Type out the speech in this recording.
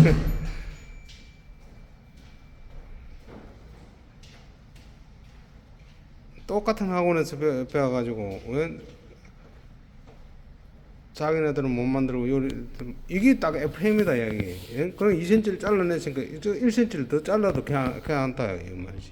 똑같은 학원에서 배, 배워가지고 왜 자기네들은 못 만들고 요리 이게 딱 FM이다 여기. 그럼 2cm를 잘라냈으니까 1cm를 더 잘라도 괜찮, 괜찮다 이 말이지.